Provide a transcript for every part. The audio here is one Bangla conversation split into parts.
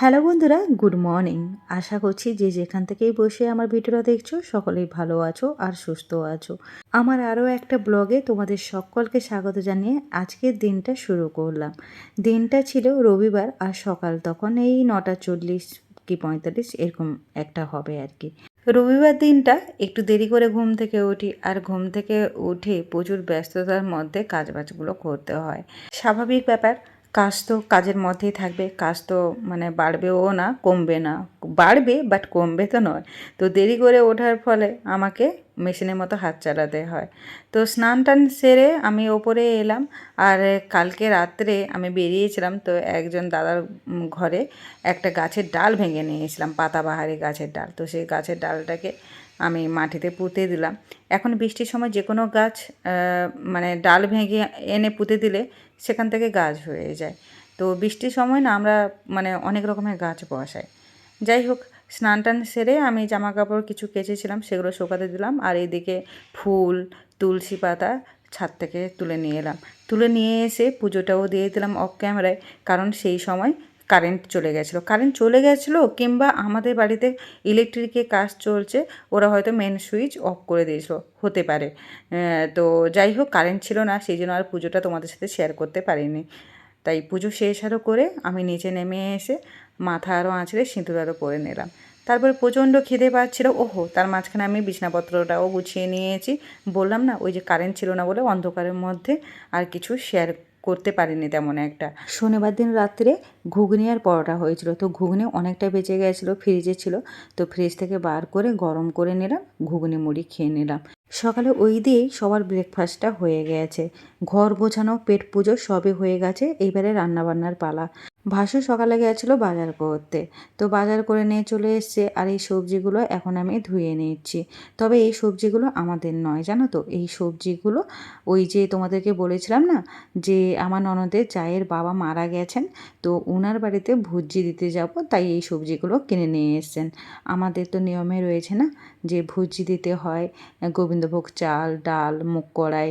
হ্যালো বন্ধুরা, গুড মর্নিং। আশা করছি যে যেখান থেকেই বসে আমার ভিডিওটা দেখছ, সকলেই ভালো আছো আর সুস্থ আছো। আমার আরও একটা ব্লগে তোমাদের সকলকে স্বাগত জানিয়ে আজকের দিনটা শুরু করলাম। দিনটা ছিল রবিবার আর সকাল তখন এই নটা চল্লিশ কি পঁয়তাল্লিশ এরকম একটা হবে আর কি। রবিবার দিনটা একটু দেরি করে ঘুম থেকে উঠি আর ঘুম থেকে উঠে প্রচুর ব্যস্ততার মধ্যে কাজবাজগুলো করতে হয়। স্বাভাবিক ব্যাপার কাজ তো কাজের মধ্যেই থাকবে, কাজ তো মানে বাড়বেও না, কমবে না। বাড়বে বাট কমবে তো নয়। তো দেরি করে ওঠার ফলে আমাকে মেশিনের মতো হাত চালাতে হয়। তো স্নান টান সেরে আমি ওপরে এলাম আর কালকে রাত্রে আমি বেরিয়েছিলাম তো একজন দাদার ঘরে একটা গাছের ডাল ভেঙে নিয়েছিলাম, পাতাবাহারি গাছের ডাল। তো সেই গাছের ডালটাকে আমি মাটিতে পুঁতে দিলাম। এখন বৃষ্টির সময় যে কোনো গাছ মানে ডাল ভেঙে এনে পুঁতে দিলে সেখান থেকে গাছ হয়ে যায়। তো বৃষ্টির সময় না আমরা মানে অনেক রকমের গাছ বসাই। যাই হোক, স্নান টান সেরে আমি জামা কাপড় কিছু কেচেছিলাম, সেগুলো শোকাতে দিলাম আর এদিকে ফুল, তুলসী পাতা ছাদ থেকে তুলে নিয়ে এলাম। তুলে নিয়ে এসে পুজোটাও দিয়ে দিলাম অফ ক্যামেরায় কারণ সেই সময় কারেন্ট চলে গেছিল। কারেন্ট চলে গেছিল কিংবা আমাদের বাড়িতে ইলেকট্রিকের কাজ চলছে, ওরা হয়তো মেন সুইচ অফ করে দিয়েছিল, হতে পারে। তো যাই হোক কারেন্ট ছিল না, সেই জন্য আর পুজোটা তোমাদের সাথে শেয়ার করতে পারিনি। তাই পুজো শেষ আরও করে আমি নিচে নেমে এসে মাথা আরও আঁচড়ে সিঁদুর আরও পরে নিলাম। তারপরে প্রচণ্ড খিদে পাচ্ছিল, ওহো, তার মাঝখানে আমি বিছনাপত্রটাও গুছিয়ে নিয়েছি। বললাম না, ওই যে কারেন্ট ছিল না বলে অন্ধকারের মধ্যে আর কিছু শেয়ার করতে পারেনি তেমন একটা। শনিবার দিন রাত্রে ঘুগনি আর পরোটা হয়েছিল। তো ঘুগনি অনেকটা বেঁচে গেছিল ফ্রিজে ছিল। তো ফ্রিজ থেকে বার করে গরম করে নিলাম, ঘুগনি মুড়ি খেয়ে নিলাম। সকালে ওই দিয়েই সবার ব্রেকফাস্টটা হয়ে গেছে। ঘর গোছানো, পেট পুজো সবই হয়ে গেছে। এইবারে রান্নাবান্নার পালা। ভাসু সকালে গেছিল বাজার করতে। তো বাজার করে নিয়ে চলে এসছে আর এই সবজিগুলো এখন আমি ধুয়ে নিচ্ছি। তবে এই সবজিগুলো আমাদের নয়, জানো তো? এই সবজিগুলো ওই যে তোমাদেরকে বলেছিলাম না, যে আমার ননদের চায়ের বাবা মারা গেছেন, তো ওনার বাড়িতে ভুজি দিতে যাব, তাই এই সবজিগুলো কিনে নিয়ে এসছেন। আমাদের তো নিয়মে রয়েছে না, যে ভুজি দিতে হয়, গোবিন্দভোগ চাল, ডাল, মুগ কড়াই,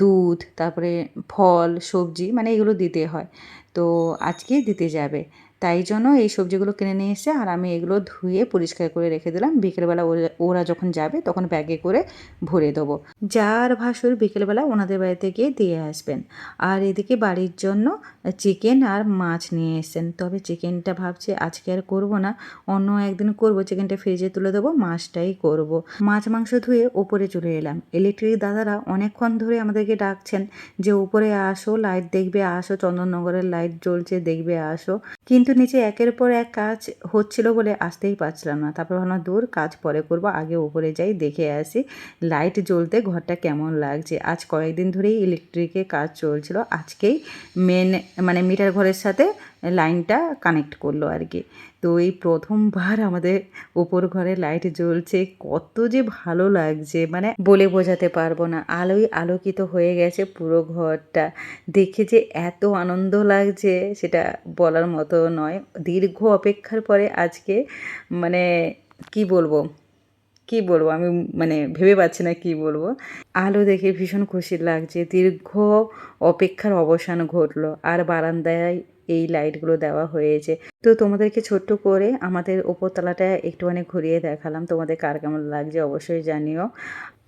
দুধ, তারপরে ফল, সবজি মানে এগুলো দিতে হয়। তো আজকেই দিতে যাবে। তাই জন্য এই সবজিগুলো কিনে নিয়ে এসে আর আমি এগুলো ধুয়ে পরিষ্কার করে রেখে দিলাম। বিকেলবেলা ওরা- যখন যাবে তখন ব্যাগে করে ভরে দেবো। যার ভাসুর বিকেলবেলা ওনাদের বাড়িতে গিয়ে দিয়ে আসবেন। আর এদিকে বাড়ির জন্য চিকেন আর মাছ নিয়ে এসেছেন। তবে চিকেনটা ভাবছি আজকে আর করব না। অন্য একদিন করব, চিকেনটা ফ্রিজে তুলে দেবো, মাছটাই করব। মাছ মাংস ধুয়ে ওপরে চলে এলাম। ইলেকট্রিক দাদারা অনেকক্ষণ ধরে আমাদেরকে ডাকছেন যে, উপরে আসো, লাইট দেখবে, আসো, চন্দননগরের লাইট জ্বলছে, দেখবে, আসো। কিন্তু নিচে একের পর এক কাজ হচ্ছিল বলে আসতেই পারছিলাম না। তারপর ভাবলাম, দূর, কাজ পরে করব, আগে উপরে যাই, দেখে আসি। লাইট জ্বলতে ঘরটা কেমন লাগছে? আজ কয়েকদিন ধরেই ইলেকট্রিকে কাজ চলছিল। আজকেই মেন মানে মিটার ঘরের সাথে লাইনটা কানেক্ট করল আর কি। তো এই প্রথমবার আমাদের ওপর ঘরে লাইট জ্বলছে। কত যে ভালো লাগছে মানে বলে বোঝাতে পারব না। আলোয় আলোকিত হয়ে গেছে পুরো ঘরটা। দেখে যে এত আনন্দ লাগছে, সেটা বলার মতো নয়। দীর্ঘ অপেক্ষার পরে আজকে মানে কি বলব? কি বলব? আমি মানে ভেবে পাচ্ছি না কি বলব। আলো দেখে ভীষণ খুশি লাগছে। দীর্ঘ অপেক্ষার অবসান ঘটলো। আর বারান্দায় এই লাইটগুলো দেওয়া হয়েছে। তো তোমাদেরকে ছোট্ট করে আমাদের ওপরতলাটা একটুখানি ঘুরিয়ে দেখালাম। তোমাদের কার কেমন লাগছে অবশ্যই জানিও।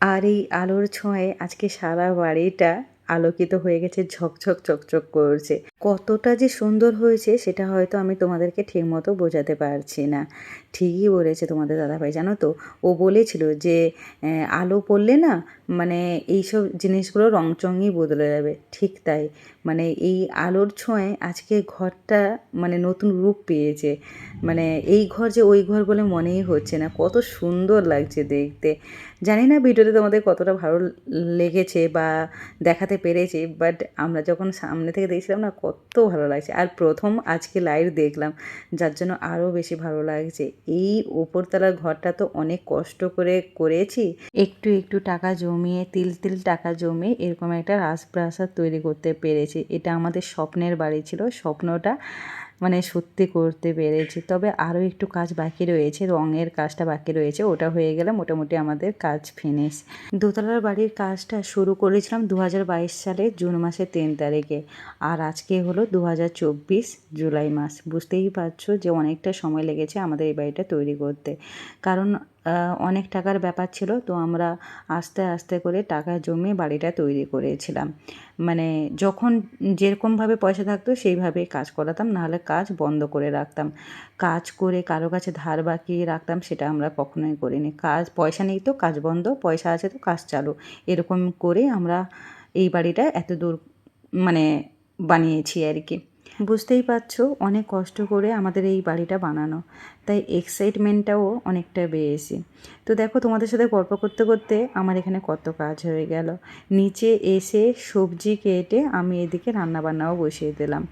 আর এই আলোর ছোঁয়ায় আজকে সারা বাড়িটা আলোকিত হয়ে গেছে, ঝকঝক চকচক করছে। কতটা যে সুন্দর হয়েছে সেটা হয়তো আমি তোমাদেরকে ঠিকমতো বোঝাতে পারছি না। ঠিকই বলেছে তোমাদের দাদাভাই, জানো তো? ও বলেছিল যে আলো পড়লে না মানে এইসব জিনিসগুলো রংচঙই বদলে যাবে। ঠিক তাই। মানে এই আলোর ছোঁয়ায় আজকে ঘরটা মানে নতুন রূপ পেয়েছে। মানে এই ঘর যে ওই ঘর বলে মনেই হচ্ছে না। কত সুন্দর লাগছে দেখতে। জানি না ভিডিওতে তোমাদের কতটা ভালো লেগেছে বা দেখাতে পেরেছি, বাট আমরা যখন সামনে থেকে দেখছিলাম না কত ভালো লাগছে। আর প্রথম আজকে লাইট দেখলাম, যার জন্য আরও বেশি ভালো লাগছে। এই ওপরতলার ঘরটা তো অনেক কষ্ট করে করেছি। একটু একটু টাকা জমিয়ে, তিল তিল টাকা জমিয়ে এরকম একটা রাজপ্রাসাদ তৈরি করতে পেরেছি। এটা আমাদের স্বপ্নের বাড়ি ছিল, স্বপ্নটা মানে সত্যি করতে পেরেছি। তবে আরও একটু কাজ বাকি রয়েছে, রঙের কাজটা বাকি রয়েছে, ওটা হয়ে গেলে মোটামুটি আমাদের কাজ ফিনিশ দোতলার বাড়ির কাজটা শুরু করেছিলাম দু হাজার বাইশ সালে জুন মাসের তিন তারিখে, আর আজকে হলো দু হাজার চব্বিশ জুলাই মাস। বুঝতেই পারছ যে অনেকটা সময় লেগেছে আমাদের এই বাড়িটা তৈরি করতে। কারণ অনেক টাকার ব্যাপার ছিল, তো আমরা আস্তে আস্তে করে টাকা জমিয়ে বাড়িটা তৈরি করেছিলাম। মানে যখন যেরকমভাবে পয়সা থাকতো, সেইভাবে কাজ করাতাম, নাহলে কাজ বন্ধ করে রাখতাম। কাজ করে কারও কাছে ধার বাকি রাখতাম, সেটা আমরা কখনোই করিনি। কাজ, পয়সা নেই তো, কাজ বন্ধ, পয়সা আছে তো, কাজ চালু। এরকম করে আমরা এই বাড়িটা এত দূর মানে বানিয়েছি আর কি। বুঝতেই পারছ অনেক কষ্ট করে আমাদের এই বাড়িটা বানানো। তাই এক্সাইটমেন্টটাও অনেকটা বেড়েছে। তো দেখো তোমাদের সাথে গল্প করতে করতে আমার এখানে কত কাজ হয়ে গেল। নিচে এসে সবজি কেটে আমি এদিকে রান্নাবান্নাও বসিয়ে দিলাম।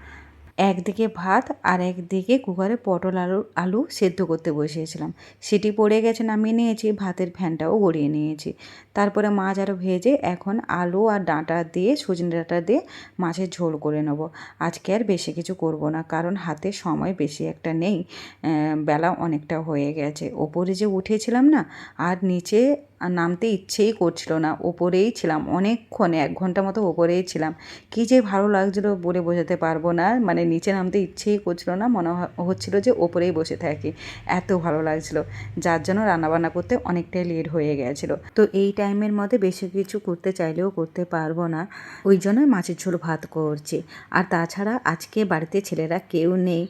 একদিকে ভাত আর একদিকে কুকারে পটল আলু আলু সেদ্ধ করতে বসিয়েছিলাম। সেটি পড়ে গেছে, নামিয়ে নিয়েছি, ভাতের ফ্যানটাও গড়িয়ে নিয়েছি। তারপরে মাছ আরও ভেজে এখন আলু আর ডাঁটা দিয়ে, সজনে ডাঁটা দিয়ে মাছের ঝোল করে নেব। আজকে আর বেশি কিছু করব না, কারণ হাতে সময় বেশি একটা নেই। বেলা অনেকটা হয়ে গেছে। ওপরে যে উঠেছিলাম না, আর নিচে আর নামতে ইচ্ছেই করছিল না। ওপরেই ছিলাম, অনেকক্ষণ, এক ঘণ্টা মতো ওপরেই ছিলাম। কী যে ভালো লাগছিল বলে বোঝাতে পারব না মানে নিচে নামতে ইচ্ছেই করছিল না, মনে হচ্ছিল যে ওপরেই বসে থাকি। এত ভালো লাগছিল, যার জন্য রান্নাবান্না করতে অনেকটাই লেট হয়ে গেছিল। তো এই টাইমের মধ্যে বেশি কিছু করতে চাইলেও করতে পারব না, ওই জন্য মাছের ঝোল ভাত করছি। আর তাছাড়া আজকে বাড়িতে ছেলেরা কেউ নেই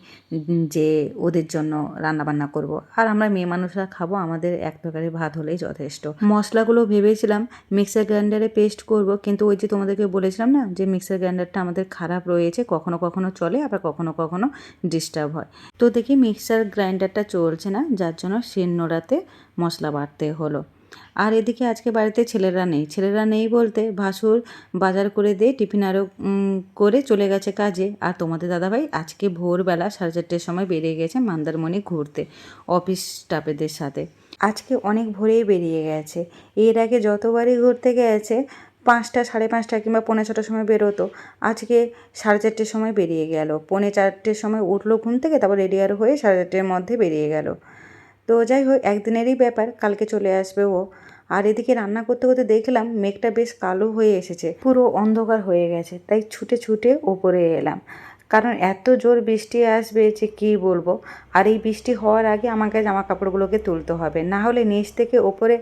যে ওদের জন্য রান্নাবান্না করব। আর আমরা মেয়ে মানুষরা খাব, আমাদের এক তরকারি ভাত হলেই যথেষ্ট। মশলাগুলো ভেবেছিলাম মিক্সার গ্রাইন্ডারে পেস্ট করব, কিন্তু ওই যে তোমাদেরকে বলেছিলাম না, যে মিক্সার গ্রাইন্ডারটা আমাদের খারাপ রয়েছে, কখনো কখনো চলে, আবার কখনো কখনো ডিস্টার্ব হয়। তো দেখি মিক্সার গ্রাইন্ডারটা চলছে না, যার জন্য শিলনোড়াতে মশলা বাটতে হলো। আর এদিকে আজকে বাড়িতে ছেলেরা নেই ছেলেরা নেই বলতে ভাসুর বাজার করে দিয়ে টিফিন আরও করে চলে গেছে কাজে। আর তোমাদের দাদাভাই আজকে ভোরবেলা সাড়ে চারটের সময় বেরিয়ে গেছে মন্দারমণি ঘুরতে অফিস স্টাফেদের সাথে। আজকে অনেক ভোরেই বেরিয়ে গেছে। এর আগে যতবারই ঘুরতে গেছে, পাঁচটা, সাড়ে পাঁচটা কিংবা পৌনে ছটার সময় বেরোতো। আজকে সাড়ে চারটের সময় বেরিয়ে গেল। পৌনে চারটের সময় উঠল ঘুম থেকে, তারপর রেডি আর হয়ে সাড়ে চারটের মধ্যে বেরিয়ে গেল। তো যাই হোক, একদিনেরই ব্যাপার, কালকে চলে আসবে ও। আর এদিকে রান্না করতে করতে দেখলাম মেঘটা বেশ কালো হয়ে এসেছে, পুরো অন্ধকার হয়ে গেছে। তাই ছুটে ছুটে ওপরে এলাম। কারণ এত জোর বৃষ্টি আসবে যে কি বলব? আর এই বৃষ্টি হওয়ার আগে আমাকে জামা কাপড়গুলোকে তুলতে হবে। না হলে নিচ থেকে ওপরে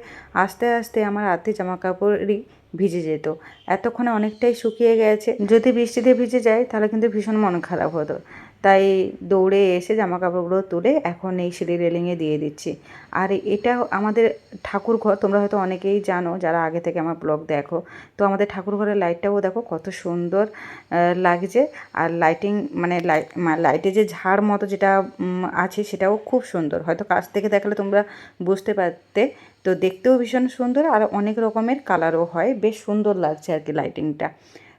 আস্তে আস্তে আমার হাতে জামা কাপড়ই ভিজে যেত। এতক্ষণে অনেকটাই শুকিয়ে গেছে। যদি বৃষ্টিতে ভিজে যায়, তাহলে কিন্তু ভীষণ মন খারাপ হতো। তাই দৌড়ে এসে জামা কাপড়গুলো তুলে এখন এই সিঁড়ি রেলিংয়ে দিয়ে দিচ্ছি। আর এটা আমাদের ঠাকুর ঘর তোমরা হয়তো অনেকেই জানো যারা আগে থেকে আমার ব্লগ দেখো। তো আমাদের ঠাকুর ঘরের লাইটটাও দেখো কত সুন্দর লাগছে। আর লাইটিং মানে লাইট যে ঝাড় মতো যেটা আছে সেটাও খুব সুন্দর। হয়তো কাছ থেকে দেখলে তোমরা বুঝতে পারতে। তো দেখতেও ভীষণ সুন্দর আর অনেক রকমের কালারও হয়। বেশ সুন্দর লাগছে আর কি লাইটিংটা।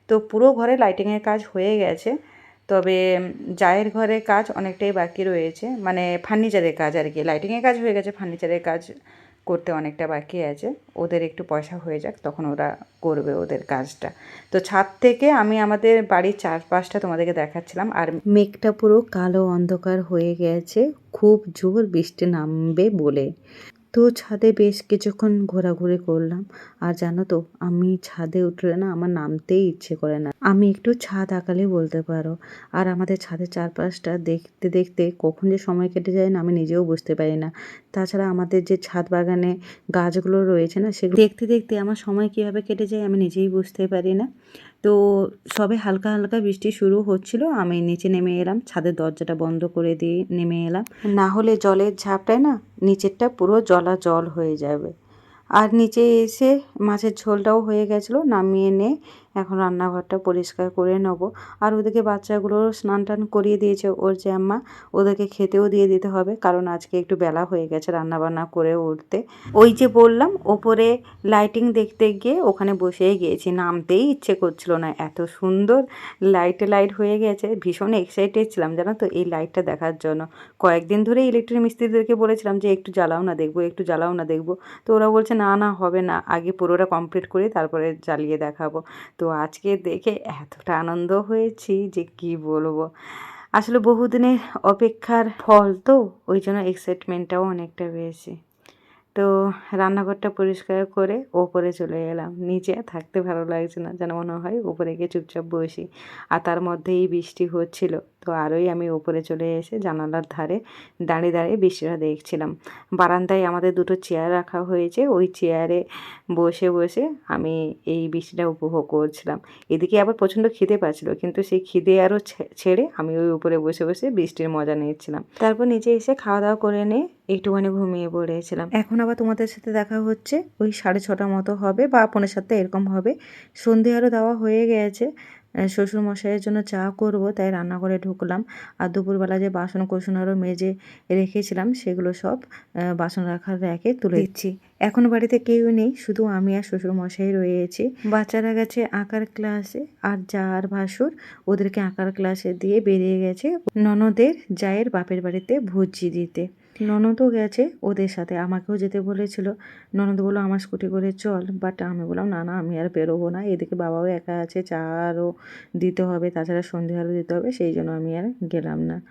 তো পুরো ঘরে লাইটিংয়ের কাজ হয়ে গেছে। তবে জায়ের ঘরে কাজ অনেকটাই বাকি রয়েছে। মানে ফার্নিচারের কাজ আর কি। লাইটিংয়ের কাজ হয়ে গেছে, ফার্নিচারের কাজ করতে অনেকটা বাকি আছে। ওদের একটু পয়সা হয়ে যাক, তখন ওরা করবে ওদের কাজটা। তো ছাদ থেকে আমি আমাদের বাড়ির চারপাশটা তোমাদেরকে দেখাচ্ছিলাম। আর মেঘটা পুরো কালো অন্ধকার হয়ে গেছে। খুব জোর বৃষ্টি নামবে বলে। তো ছাদে বেশ কিছুক্ষণ ঘোরাঘুরি করলাম। আর জানো তো, আমি ছাদে উঠলে না আমার নামতেই ইচ্ছে করে না। আমি একটু ছাদ আঁকালে বলতে পারো। আর আমাদের ছাদের চারপাশটা দেখতে দেখতে কখন যে সময় কেটে যায় না আমি নিজেও বুঝতে পারি না। তাছাড়া আমাদের যে ছাদ বাগানে গাছগুলো রয়েছে না, সেগুলো দেখতে দেখতে আমার সময় কীভাবে কেটে যায় আমি নিজেই বুঝতে পারি না। তো সবে হালকা হালকা বৃষ্টি শুরু হচ্ছিল, আমি নিচে নেমে এলাম, ছাদের দরজাটা বন্ধ করে দিয়ে নেমে এলাম। না হলে জলের ঝাপটায় না নিচেরটা পুরো জলা জল হয়ে যাবে। আর নিচে এসে মাছের ঝোলটাও হয়ে গেছিল, নামিয়ে নে এখন রান্নাঘরটা পরিষ্কার করে নেব। আর ওদেরকে বাচ্চাগুলো স্নান টান করিয়ে দিয়েছে। ওর জ্যাম্মা ওদেরকে খেতেও দিয়ে দিতে হবে। কারণ আজকে একটু বেলা হয়ে গেছে রান্না বান্না করে উঠতে। ওই যে বললাম, ওপরে লাইটিং দেখতে গিয়ে ওখানে বসেই গিয়েছি। নামতেই ইচ্ছে করছিল না। এত সুন্দর লাইটে লাইট হয়ে গেছে। ভীষণ এক্সাইটেড ছিলাম, জানো তো, এই লাইটটা দেখার জন্য। কয়েকদিন ধরে ইলেকট্রিক মিস্ত্রিদেরকে বলেছিলাম যে, একটু জ্বালাও না, দেখব, একটু জ্বালাও না, দেখব। তো ওরা বলছে, না না, হবে না। আগে পুরোটা কমপ্লিট করি, তারপরে জ্বালিয়ে দেখাবো। তো আজকে দেখে এতটা আনন্দ হয়েছি যে কি বলব। আসলে বহুদিনের অপেক্ষার ফল তো, ওই জন্য এক্সাইটমেন্টটাও অনেকটা বেশি। তো রান্নাঘরটা পরিষ্কার করে ওপরে চলে এলাম। নিচে থাকতে ভালো লাগছে না, যেন মনে হয় ওপরে গিয়ে চুপচাপ বসি। আর তার মধ্যেই বৃষ্টি হচ্ছিল। তো আরোই আমি ওপরে চলে এসে জানালার ধারে দাঁড়িয়ে দাঁড়িয়ে বৃষ্টিটা দেখছিলাম। বারান্দায় আমাদের দুটো চেয়ার রাখা হয়েছে। ওই চেয়ারে বসে বসে আমি এই বৃষ্টিটা উপভোগ করছিলাম। এদিকে আবার প্রচণ্ড খিদে পাচ্ছিল, কিন্তু সেই খিদে আরও ছেড়ে আমি ওই উপরে বসে বসে বৃষ্টির মজা নিচ্ছিলাম। তারপর নিচে এসে খাওয়া দাওয়া করে নিয়ে একটুখানি ঘুমিয়ে পড়েছিলাম। এখন আবার তোমাদের সাথে দেখা হচ্ছে, ওই সাড়ে ছটা মতো হবে বা পনেরো সাতটা এরকম হবে। সন্ধে আরও দেওয়া হয়ে গেছে। শ্বশুরমশাইয়ের জন্য চা করব, তাই রান্নাঘরে ঢুকলাম। আর দুপুরবেলা যে বাসন কোসন আরও মেজে রেখেছিলাম, সেগুলো সব বাসন রাখার র্যাকে তুলে দিচ্ছি। এখন বাড়িতে কেউ নেই, শুধু আমি আর শ্বশুরমশাই রয়েছি। বাচ্চারা গেছে আঁকার ক্লাসে, আর যা আর ভাসুর, ওদেরকে আঁকার ক্লাসে দিয়ে বেরিয়ে গেছে ননদের, জায়ের বাপের বাড়িতে ভুজি দিতে। ননদও গেছে ওদের সাথে। আমাকেও যেতে বলেছিল। ননদ বলল, আমার স্কুটি করে চল। বাট আমি বললাম, না না, আমি আর বেরোবো না। এদিকে বাবাও একা আছে, চা আরও দিতে হবে, তাছাড়া সন্ধে আরও দিতে হবে, সেই জন্য আমি আর গেলাম না।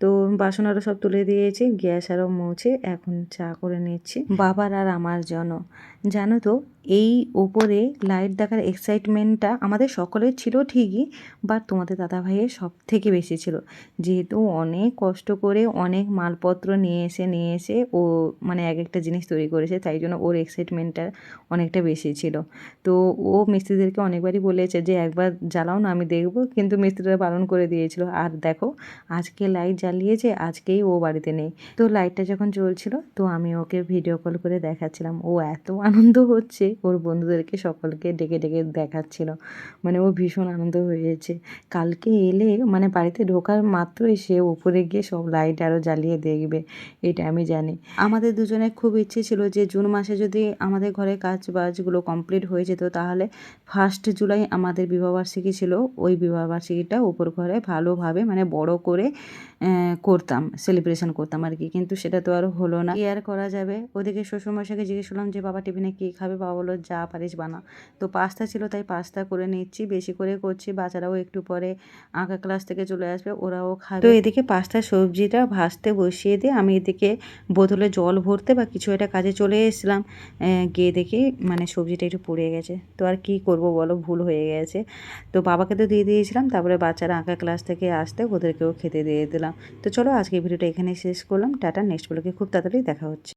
তো বাসন আরও সব তুলে দিয়েছি, গ্যাস আরও মুছে, এখন চা করে নিচ্ছি। বাবার আর আমার জন্য জানো তো এই ওপরে লাইট দেখার এক্সাইটমেন্টটা আমাদের সকলের ছিল ঠিকই বাট তোমাদের দাদা ভাইয়ের সব থেকে বেশি ছিল। যেহেতু অনেক কষ্ট করে অনেক মালপত্র নিয়ে এসে নিয়ে এসে ও মানে এক একটা জিনিস তৈরি করেছে, তাই জন্য ওর এক্সাইটমেন্টটা অনেকটা বেশি ছিল। তো ও মিস্ত্রিদেরকে অনেকবারই বলেছে যে, একবার জ্বালাও না, আমি দেখব। কিন্তু মিস্ত্রিরা বারণ করে দিয়েছিল। আর দেখো, আজকে লাইট জ্বালিয়েছে, আজকেই ও বাড়িতে নেই। তো লাইটটা যখন চলছিল তো আমি ওকে ভিডিও কল করে দেখাচ্ছিলাম। ও এত আনন্দ হচ্ছে। ওর বন্ধুদেরকে সকলকে ডেকে ডেকে দেখাচ্ছিল। মানে ও ভীষণ আনন্দ হয়েছে। কালকে এলে মানে বাড়িতে ঢোকার মাত্রই সে উপরে গিয়ে সব লাইট আরও জ্বালিয়ে দেখবে। এটা আমি জানি। আমাদের দুজনের খুব ইচ্ছে ছিল যে জুন মাসে যদি আমাদের ঘরে কাজ বাজগুলো কমপ্লিট হয়ে যেত, তাহলে ফার্স্ট জুলাই আমাদের বিবাহবার্ষিকী ছিল। ওই বিবাহবার্ষিকীটা উপর ঘরে ভালোভাবে মানে বড় করে করতাম সেলিব্রেশন করতাম আর কি। কিন্তু সেটা তো আর হলো না। আর করা যাবে? ওদিকে শ্বশুরমশাইকে জিজ্ঞেস করলাম যে, বাবা, টিফিনে কী খাবে? বাবা বলল, যা পারিস বানা। তো পাস্তা ছিল, তাই পাস্তা করে নিচ্ছি, বেশি করে করছি, বাচ্চারাও একটু পরে আঁকা ক্লাস থেকে চলে আসবে, ওরাও খাবে। তো এদিকে পাস্তা সবজিটা ভাজতে বসিয়ে দিয়ে আমি এদিকে বোতলে জল ভরতে বা কিছু একটা কাজে চলে এসেছিলাম গিয়ে দেখি মানে সবজিটা একটু পুড়ে গেছে। তো আর কি করব বলো, ভুল হয়ে গেছে। তো বাবাকে তো দিয়ে দিয়েছিলাম, তারপরে বাচ্চারা আঁকা ক্লাস থেকে আসতে ওদেরকেও খেতে দিয়ে দিলাম। তো চলো আজকে ভিডিওটা এখানে শেষ করলাম, টাটা, নেক্সট ব্লগে খুব তাড়াতাড়ি দেখা হচ্ছে।